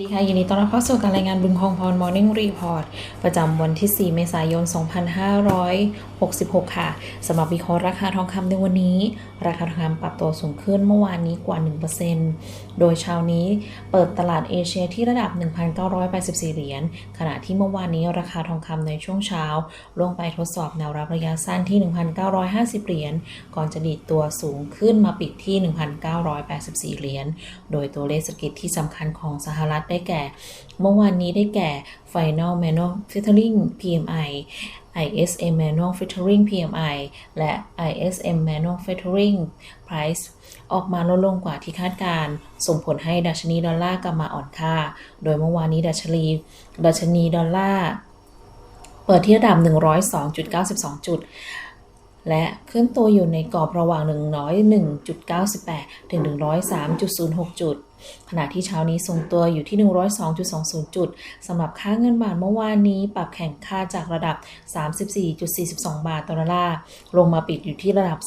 สดีค่ะ ยินดีต้อนรับเข้าสู่การรายงานบุญคงพร Morning Report ประจำวันที่ 4 เมษายน 2566 ค่ะสำหรับวิเคราะห์ราคาทองคำในวันนี้ ราคาทองคำปรับตัวสูงขึ้นเมื่อวานนี้กว่า 1%โดยเช้านี้เปิดตลาดเอเชียที่ระดับ 1,984 เหรียญ ขณะที่เมื่อวานนี้ราคาทองคำในช่วงเช้าลงไปทดสอบแนวรับระยะสั้นที่ 1,950 เหรียญ ก่อนจะดีดตัวสูงขึ้นมาปิดที่ 1,984 เหรียญ โดยตัวเลขเศรษฐกิจที่สำคัญของสหรัฐได้แก่ เมื่อวานนี้ได้แก่ Final Manufacturing PMI ISM Manufacturing PMI และ ISM Manufacturing Price ออกมาลดลงกว่าที่คาดการ ส่งผลให้ดัชนีดอลลาร์กลับมาอ่อนค่า โดยเมื่อวานนี้ดัชนีดัชนีดอลลาร์เปิดที่ระดับ 102.92 จุด และขึ้นตัวอยู่ในกรอบระหว่าง 101.98 ถึง 103.06 จุด ขณะที่เช้านี้ทรงตัวอยู่ที่ 102.20 จุดสำหรับค่าเงินบาทเมื่อวานนี้ปรับแข่งค่าจากระดับ 34.42 บาทต่อดอลลาร์ลงมาปิดอยู่ที่ระดับ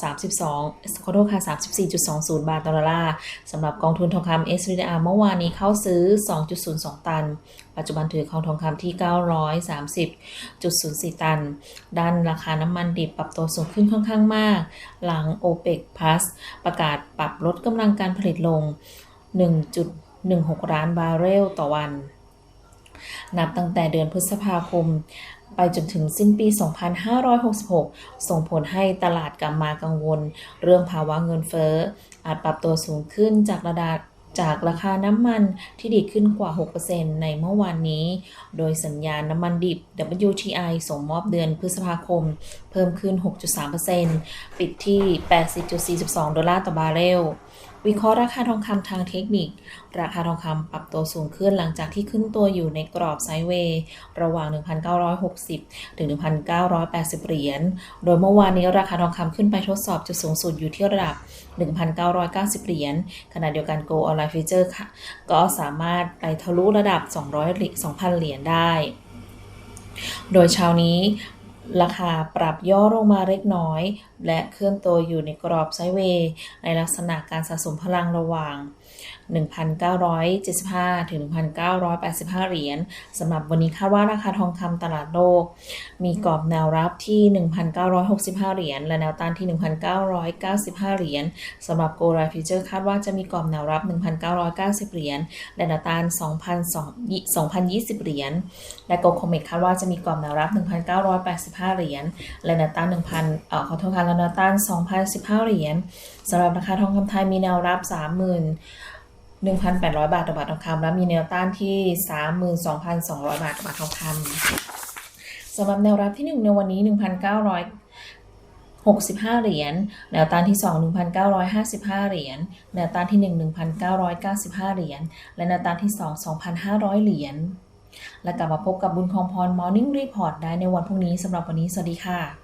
32ขอโทษค่ะ34.20 บาทต่อดอลลาร์สำหรับกองทุนทองคำ SVR เมื่อวานนี้เข้าซื้อ 2.02 ตัน ปัจจุบันถือคองทองคำที่ 930.04 ตัน ด้านราคาน้ำมันดิบปรับตัวสูงขึ้นค่อนข้างมาก หลัง OPEC Plus ประกาศปรับลดกำลังการผลิตลง 1.16 ล้านบาร์เรลต่อวัน นับตั้งแต่เดือนพฤษภาคม ไปจนถึงสิ้นปี 2566 ส่งผลให้ตลาดกลับมากังวล เรื่องภาวะเงินเฟ้อ อาจปรับตัวสูงขึ้นจากระดับจากราคาน้ำมันที่ดีขึ้นกว่า 6%ในเมื่อวานนี้ โดยสัญญาณน้ำมันดิบ WTI ส่งมอบเดือนพฤษภาคม เพิ่มขึ้น 6.3%ปิดที่ 80.42 ดอลลาร์ต่อบาร์เรล วิเคราะห์ราคาทองคำทางเทคนิค ราคาทองคำปรับตัวสูงขึ้นหลังจากที่ขึ้นตัวอยู่ในกรอบไซด์เวย์ระหว่าง 1,960 ถึง 1,980 เหรียญ โดยเมื่อวานนี้ราคาทองคำขึ้นไปทดสอบจุดสูงสุดอยู่ที่ระดับ 1,990 เหรียญ ขณะเดียวกัน Go Online Future ค่ะ ก็สามารถไปทะลุระดับ 200 2,000 เหรียญได้ โดยเช้านี้ ราคาปรับย่อลงมาเล็กน้อย และเคลื่อนตัวอยู่ในกรอบไซด์เวย์ในลักษณะการสะสมพลังระหว่าง 1,975 ถึง 1,985 เหรียญสำหรับวันนี้คาดว่าราคาทองคำตลาดโลก มีกรอบแนวรับที่ 1,965 เหรียญและแนวต้านที่ 1,995 เหรียญสำหรับ Go Live Future คาดว่าจะมีกรอบแนวรับ 1,990 เหรียญและแนวต้าน 2,020 เหรียญและ Go Comex คาดว่าจะมีกรอบแนวรับ5 เหรียญ และแนวต้าน1,000เอ่อขอโทษค่ะและแนวต้าน2,015 เหรียญสำหรับราคาทองคำไทยมีแนวรับ 30,000 1,800 บาทต่อบาททองคำและมีแนวต้านที่ 32,200 บาทต่อบาททองคำสำหรับแนวรับที่ 1 ในวันนี้ 1,900 65 เหรียญ แนวต้านที่ 2 1,955 เหรียญ แนวต้านที่ 1 1,995 เหรียญ และแนวต้านที่ 2 2,500 เหรียญ และกลับมาพบกับบุญคองพร Morning Report ได้ในวันพรุ่งนี้สำหรับวันนี้สวัสดีค่ะ